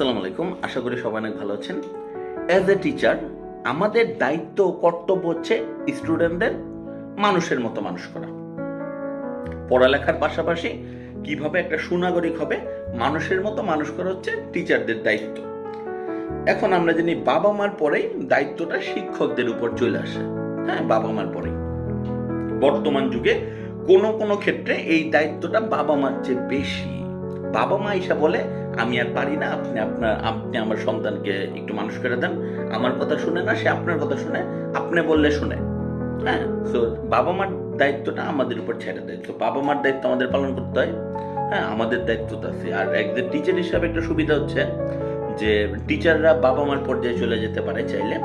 আসসালামু আলাইকুম। আশা করি সবাই অনেক ভালো আছেন। অ্যাজ এ টিচার আমাদের দায়িত্ব কর্তব্য হচ্ছে স্টুডেন্টদের মানুষের মতো মানুষ করা। পড়ালেখার পাশাপাশি কীভাবে একটা সুনাগরিক হবে, মানুষের মতো মানুষ করা হচ্ছে টিচারদের দায়িত্ব। এখন আমরা জানি বাবা মার পরেই দায়িত্বটা শিক্ষকদের উপর চলে আসে। হ্যাঁ বাবা মার পরেই। বর্তমান যুগে কোনো কোনো ক্ষেত্রে এই দায়িত্বটা বাবা মার চেয়ে বেশি। বাবা মা এসে বলে আমি আর পারি না, আপনি আপনার, আপনি আমার সন্তানকে একটু মানুষ করে দেন। আমার কথা শুনে না, সে আপনার কথা শুনে, আপনি বললে শুনে। হ্যাঁ? তো বাবা মার দায়িত্বটা আমাদের উপর ছেড়ে দেয়। তো বাবা মার দায়িত্ব আমাদের পালন করতে হয়। হ্যাঁ আমাদের দায়িত্ব তো আছে। আর একজন টিচার হিসাবে একটা সুবিধা হচ্ছে যে টিচাররা বাবা মার পর্যায়ে চলে যেতে পারে চাইলে।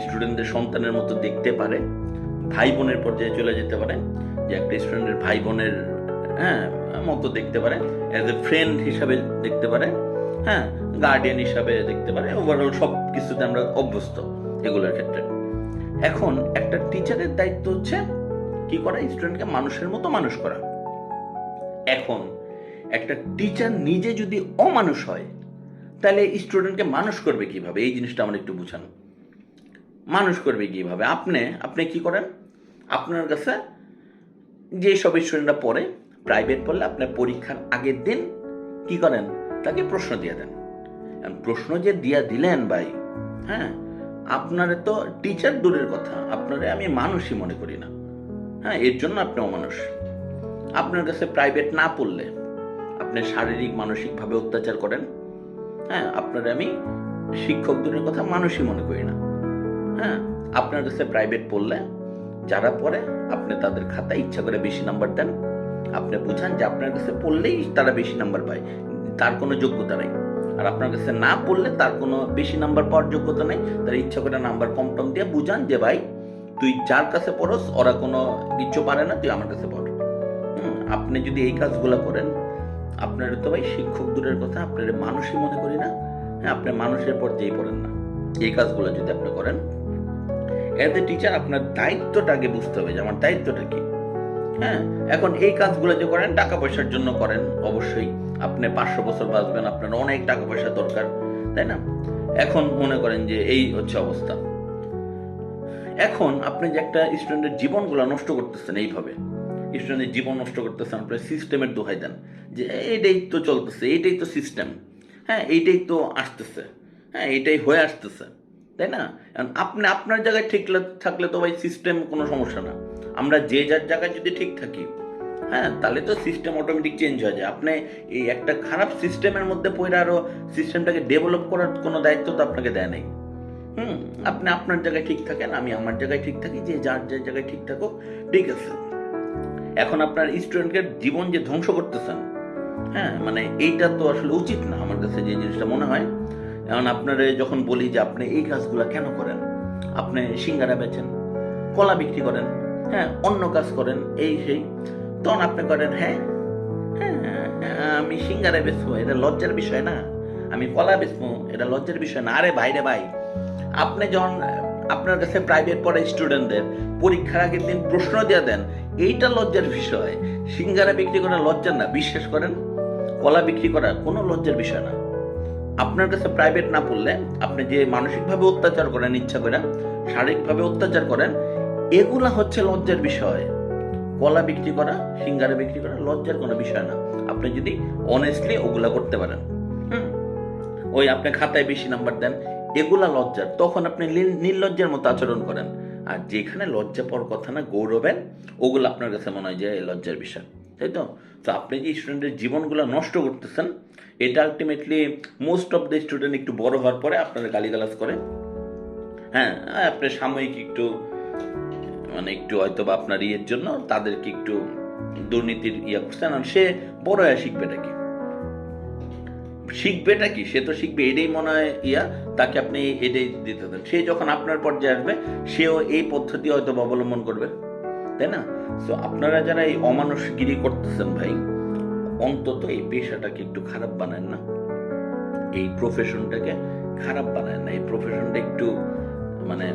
স্টুডেন্টদের সন্তানের মতো দেখতে পারে। ভাই বোনের পর্যায়ে চলে যেতে পারে। যে একটা স্টুডেন্টের ভাই বোনের হ্যাঁ মতো দেখতে পারে অ্যাজ এ ফ্রেন্ড হিসাবে দেখতে পারে হ্যাঁ গার্ডিয়ান হিসাবে দেখতে পারে ওভারঅল সব কিছুতে আমরা অভ্যস্ত এগুলোর ক্ষেত্রে। এখন একটা টিচারের দায়িত্ব হচ্ছে কি করা স্টুডেন্টকে মানুষের মতো মানুষ করা। এখন একটা টিচার নিজে যদি অমানুষ হয়, তাহলে স্টুডেন্টকে মানুষ করবে কীভাবে? এই জিনিসটা আমার একটু বুঝান। মানুষ করবে কীভাবে? আপনি আপনি কি করেন? আপনার কাছে যে সব স্টুডেন্টরা পড়ে প্রাইভেট পড়লে আপনার পরীক্ষার আগের দিন কি করেন? তাকে প্রশ্ন দিয়ে দেন। প্রশ্ন যে দিয়া দিলেন ভাই হ্যাঁ আপনারে তো টিচার দূরের কথা, আপনারে আমি মানুষই মনে করি না। হ্যাঁ এর জন্য আপনি অমানুষ। আপনার কাছে প্রাইভেট না পড়লে আপনি শারীরিক, মানসিকভাবে অত্যাচার করেন। হ্যাঁ আপনারে আমি শিক্ষক দূরের কথা মানুষই মনে করি না। হ্যাঁ আপনার কাছে প্রাইভেট পড়লে যারা পড়ে আপনি তাদের খাতায় ইচ্ছা করে বেশি নাম্বার দেন। আপনি বুঝান যে আপনার কাছে পড়লেই তারা বেশি নাম্বার পায়। তার কোনো যোগ্যতা নেই। আর আপনার কাছে না পড়লে তার কোনো বেশি নাম্বার পাওয়ার যোগ্যতা নেই। তার ইচ্ছা করে নাম্বার কম টম দিয়ে বুঝান যে, ভাই, তুই যার কাছে পড়স, ওরা কোনো কিচ্ছু পারে না, তুই আমার কাছে পড়। আপনি যদি এই কাজগুলো করেন, আপনার তো ভাই শিক্ষক দূরের কথা, আপনার মানুষই মনে করি না। হ্যাঁ আপনি মানুষের পর পর্যায়ে পড়েন না। এই কাজগুলো যদি আপনি করেন এজ এ টিচার আপনার দায়িত্বটা আগে বুঝতে হবে যে আমার দায়িত্বটা কি। হ্যাঁ এখন এই কাজগুলো যে করেন, টাকা পয়সার জন্য করেন, অবশ্যই। আপনি পাঁচশো বছর বাঁচবেন, আপনার অনেক টাকা পয়সা দরকার, তাই না? এখন মনে করেন যে এই হচ্ছে অবস্থা। এখন আপনি যে একটা স্টুডেন্টের জীবনগুলো নষ্ট করতেছেন এইভাবে স্টুডেন্টের জীবন নষ্ট করতেছেন আপনি সিস্টেমের দোহাই দেন, যে এইটাই তো চলতেছে, এইটাই তো সিস্টেম হ্যাঁ এইটাই তো আসতেছে হ্যাঁ এইটাই হয়ে আসতেছে, তাই না? আপনি, আপনার জায়গায় ঠিক থাকলে তো ভাই সিস্টেম কোনো সমস্যা না। আমরা যে যার জায়গায় যদি ঠিক থাকি হ্যাঁ তাহলে তো সিস্টেম অটোমেটিক চেঞ্জ হয়ে যায়। আপনি এই একটা খারাপ সিস্টেমের মধ্যে পড়ে আরও সিস্টেমটাকে ডেভেলপ করার কোনো দায়িত্ব তো আপনাকে দেয় নাই। হুম, আপনি আপনার জায়গায় ঠিক থাকেন, আমি আমার জায়গায় ঠিক থাকি, যে যার যার জায়গায় ঠিক থাকুক, ঠিক আছে। এখন আপনার স্টুডেন্টকে জীবন যে ধ্বংস করতেছেন হ্যাঁ মানে এইটা তো আসলে উচিত না আমার কাছে যে জিনিসটা মনে হয়। এখন আপনারা যখন বলি যে আপনি এই কাজগুলো কেন করেন, আপনি সিঙ্গারা বেচেন, কলা বিক্রি করেন হ্যাঁ অন্য কাজ করেন এই সেই। তখন আপনি করেন হ্যাঁ হ্যাঁ হ্যাঁ, আমি সিঙ্গারে বেচবো এটা লজ্জার বিষয় না। আমি কলা বেচবো এটা লজ্জার বিষয় না। আরে ভাই রে ভাই আপনি যখন আপনার কাছে প্রাইভেট পড়া স্টুডেন্টদের পরীক্ষার আগের দিন প্রশ্ন দিয়ে দেন এইটা লজ্জার বিষয়। সিঙ্গারা বিক্রি করা লজ্জার না। বিশ্বাস করেন কলা বিক্রি করা কোনো লজ্জার বিষয় না। আপনার কাছে প্রাইভেট না পড়লে আপনি যে মানসিকভাবে অত্যাচার করেন ইচ্ছা করে শারীরিকভাবে অত্যাচার করেন এগুলা হচ্ছে লজ্জার বিষয়। কলা বিক্রি করা, সিঙ্গারা বিক্রি করা লজ্জার কোনো বিষয় না। আপনি যদি অনেস্টলি ওগুলা করতে পারেন ওই আপনি খাতায় বেশি নাম্বার দেন, এগুলা লজ্জার। তখন আপনি নির্লজ্জার মতো আচরণ করেন। আর যেখানে লজ্জা পাওয়ার কথা না, গৌরবের, ওগুলো আপনার কাছে মনে হয় যে লজ্জার বিষয়। তাই তো? তো আপনি যে স্টুডেন্টের জীবনগুলো নষ্ট করতেছেন, এটা ultimately most of the student একটু বড় হওয়ার পরে আপনার গালিগালাজ করে। হ্যাঁ আপনি সাময়িক একটু মানে একটু হয়তো বা আপনার ইয়ের জন্য তাদেরকে একটু দুর্নীতির ইয়া করছেন আর সে বড় হয়ে শিখবেটা কি? শিখবেটা কি? সে তো শিখবে, এটাই মনে হয় ইয়া, তাকে আপনি এটাই দিতে দেন। সে যখন আপনার পর্যায়ে আসবে, সেও এই পদ্ধতি হয়তো অবলম্বন করবে, তাই না? তো আপনারা যারা এই অমানুষগিরি করতেছেন ভাই, অন্তত এই পেশাটাকে একটু খারাপ বানায় না। এই প্রফেশনটাকে খারাপ বানায় না। এই প্রফেশনটা একটু মানে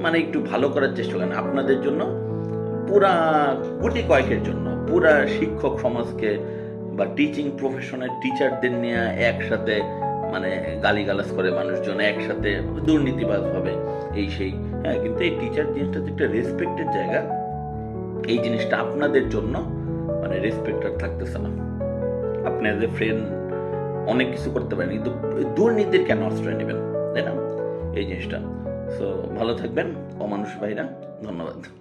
মানে একটু ভালো করার চেষ্টা করেন আপনাদের জন্য, পুরা গুটি কয়েকের জন্য, পুরা শিক্ষক সমাজকে বা টিচিং প্রফেশনের টিচারদের নিয়ে একসাথে মানে গালিগালাজ করে মানুষজন একসাথে দুর্নীতিবাজ হবে এই সেই হ্যাঁ কিন্তু এই টিচার জিনিসটা একটা রেসপেক্টের জায়গা। এই জিনিসটা আপনাদের জন্য মানে রেসপেক্ট আর থাকতেছে না। আপনি অ্যাজ এ ফ্রেন্ড অনেক কিছু করতে পারেন, কিন্তু দুর্নীতির কেন আশ্রয় নেবেন? তাই না? এই জিনিসটা। সো ভালো থাকবেন অমানুষ ভাইরা ধন্যবাদ।